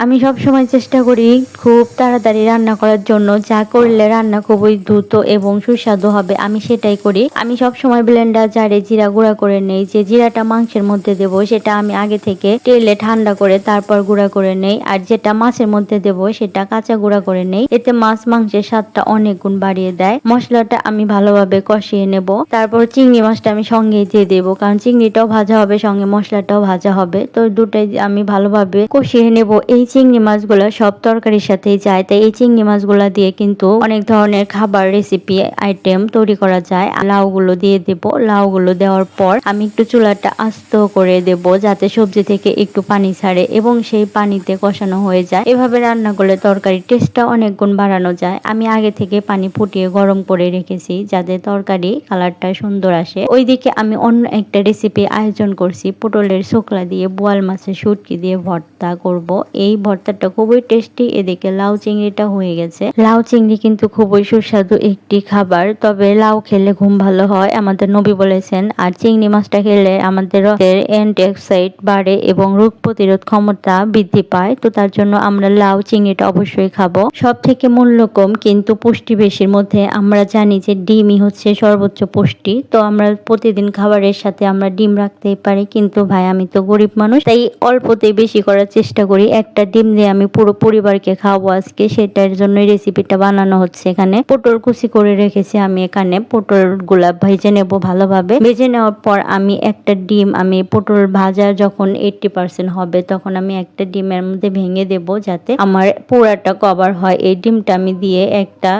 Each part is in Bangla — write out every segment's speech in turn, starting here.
আমি সব সময় চেষ্টা করি খুব তাড়াতাড়ি রান্না করার জন্য। যা করলে রান্না খুবই দ্রুত এবং সুস্বাদু হবে, আমি সেটাই করি। আমি সব সময় ব্লেন্ডার জারে জিরা গুঁড়া করে নেই। যে জিরাটা মাংসের মধ্যে দেব, সেটা আমি আগে থেকে তেলে ঠান্ডা করে তারপর গুঁড়া করে নেই। আর যেটা মাছের মধ্যে দেব, সেটা কাঁচা গুঁড়া করে নেই। এতে মাছ মাংসের স্বাদটা অনেক গুণ বাড়িয়ে দেয়। মশলাটা আমি ভালোভাবে কষিয়ে নেব। তারপর চিংড়ি মাছটা আমি সঙ্গেই দিয়ে দেবো, কারণ চিংড়িটাও ভাজা হবে, সঙ্গে মশলাটাও ভাজা হবে। তো দুটাই আমি ভালোভাবে কষিয়ে নেব। এই চিংড়ি মাছগুলো সব তরকারির সাথেই যায়। তাই এই চিংড়ি মাছগুলো দিয়ে কিন্তু অনেক ধরনের খাবার রেসিপি আইটেম তৈরি করা যায়। লাউগুলো দিয়ে দেব। লাউগুলো দেওয়ার পর আমি একটু চুলাটা আস্ত করে দেব যাতে সবজি থেকে একটু পানি ছাড়ে এবং সেই পানিতে কষানো হয়ে যায়। এভাবে রান্না করলে তরকারির টেস্টটা অনেক গুণ বাড়ানো যায়। আমি আগে থেকে পানি ফুটিয়ে গরম করে রেখেছি যাতে তরকারি কালারটা সুন্দর আসে। ওইদিকে আমি অন্য একটা রেসিপি আয়োজন করছি। পটলের শোকলা দিয়ে বোয়াল মাছের শুটকি দিয়ে ভর্তা করব। এই ভর্তাটা খুবই টেস্টি এদিকে লাউ চিংড়িটা হয়ে গেছে। লাউ চিংড়ি কিন্তু খুবই সুস্বাদু একটি খাবার, তবে লাউ খেলে ঘুম ভালো হয়, আমাদের নবী বলেছেন, আর চিংড়ি মাছটা খেলে আমাদের রক্তের অ্যান্টিঅক্সাইড বাড়ে এবং রোগ প্রতিরোধ ক্ষমতা বৃদ্ধি পায়, তো তার জন্য আমরা লাউ চিংড়িটা অবশ্যই খাব। সব থেকে মূল্য কম কিন্তু পুষ্টি বেশির মধ্যে, আমরা জানি যে ডিমই হচ্ছে সর্বোচ্চ পুষ্টি, তো আমরা প্রতিদিন খাবারের সাথে আমরা ডিম রাখতেই পারি, কিন্তু ভাই আমি তো গরিব মানুষ, তাই অল্পতেই বেশি করার চেষ্টা করি, একটা ডিম দিয়ে আমি পুরো পরিবারকে খাওয়াবো আজকে। সেটার জন্য রেসিপিটা বানানো হচ্ছে এখানে। পটল কুচি করে রেখেছি আমি এখানে। পটলগুলা ভেজে নেব ভালোভাবে। ভেজে নেওয়ার পর আমি একটা ডিম, আমি পটল ভাজা যখন এইটটি পার্সেন্ট হবে, তখন আমি একটা ডিমের মধ্যে ভেঙে দেব যাতে আমার পোড়াটা কভার হয়। এই ডিমটা আমি দিয়ে একটা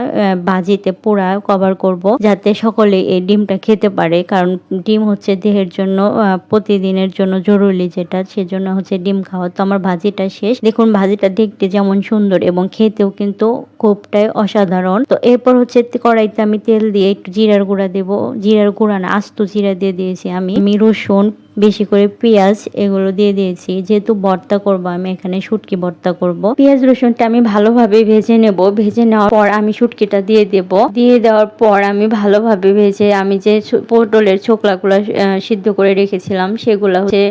ভাজিতে পোড়া কভার করব যাতে সকলে এই ডিমটা খেতে পারে। কারণ ডিম হচ্ছে দেহের জন্য প্রতিদিনের জন্য জরুরি যেটা। সেজন্য হচ্ছে ডিম খাওয়া। তো আমার ভাজিটা শেষ। দেখুন, ভাজিটা দেখতে যেমন সুন্দর এবং খেতেও কিন্তু খুবটাই অসাধারণ। তো এরপর হচ্ছে কড়াইতে আমি তেল দিয়ে একটু জিরার গুঁড়া দেবো। জিরার গুঁড়া না, আস্ত জিরা দিয়ে দিয়েছি আমি। আমি রসুন বেশি করে পেঁয়াজ এগুলো দিয়ে দিয়েছি। যেহেতু ভর্তা করব, আমি এখানে শুটকি ভর্তা করব। পেঁয়াজ, রসুনটা আমি ভালোভাবে ভেজে নেব। ভেজে নেওয়ার পর আমি শুটকিটা দিয়ে দেব। দিয়ে দেওয়ার পর আমি ভালোভাবে ভেজে আমি যে পটলের ছোকলাগুলো সিদ্ধ করে রেখেছিলাম, সেগুলো হচ্ছে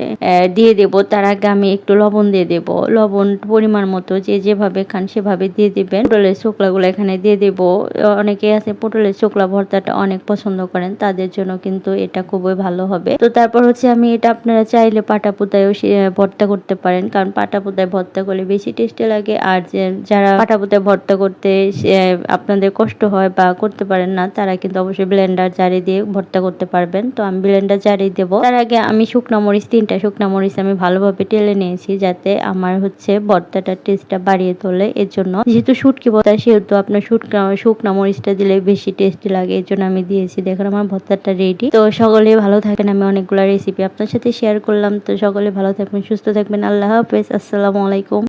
দিয়ে দেব। তার আগে আমি একটু লবণ দিয়ে দেব। লবণ পরিমাণ মতো যে যেভাবে খান সেভাবে দিয়ে দিবেন। পটলের ছোকলাগুলো এখানে দিয়ে দেব। অনেকে আছে পটলের ছোকলা ভর্তাটা অনেক পছন্দ করেন, তাদের জন্য কিন্তু এটা খুবই ভালো হবে। তো তারপর হচ্ছে আমি এটা আপনারা চাইলে পাটা পুতায়ও ভর্তা করতে পারেন। কারণ পাটা পুতায় ভর্তা করলে বেশি টেস্টি লাগে। আর যারা পাটা পুতায় ভর্তা করতে আপনাদের কষ্ট হয় বা করতে পারেন না, তারা কিন্তু অবশ্যই ব্লেন্ডার জারি দিয়ে ভর্তা করতে পারবেন। তো আমি ব্লেন্ডার জারি দেব। তার আগে আমি শুকনা মরিচ, তিনটা শুকনা মরিচ আমি ভালোভাবে টেলে নিয়েছি, যাতে আমার হচ্ছে ভর্তাটার টেস্টটা বাড়িয়ে তোলে। এর জন্য যেহেতু শুটকি ভর্তা, সেহেতু আপনার শুটকা শুকনা মরিচটা দিলে বেশি টেস্টি লাগে। এর জন্য আমি দিয়েছি, দেখুন আমার ভর্তাটা রেডি তো সকলে ভালো থাকেন। আমি অনেকগুলো রেসিপি আপনার সাথে শেয়ার করলাম। তো সকলে ভালো থাকবেন সুস্থ থাকবেন। আল্লাহ হাফেজ। আসসালামু আলাইকুম।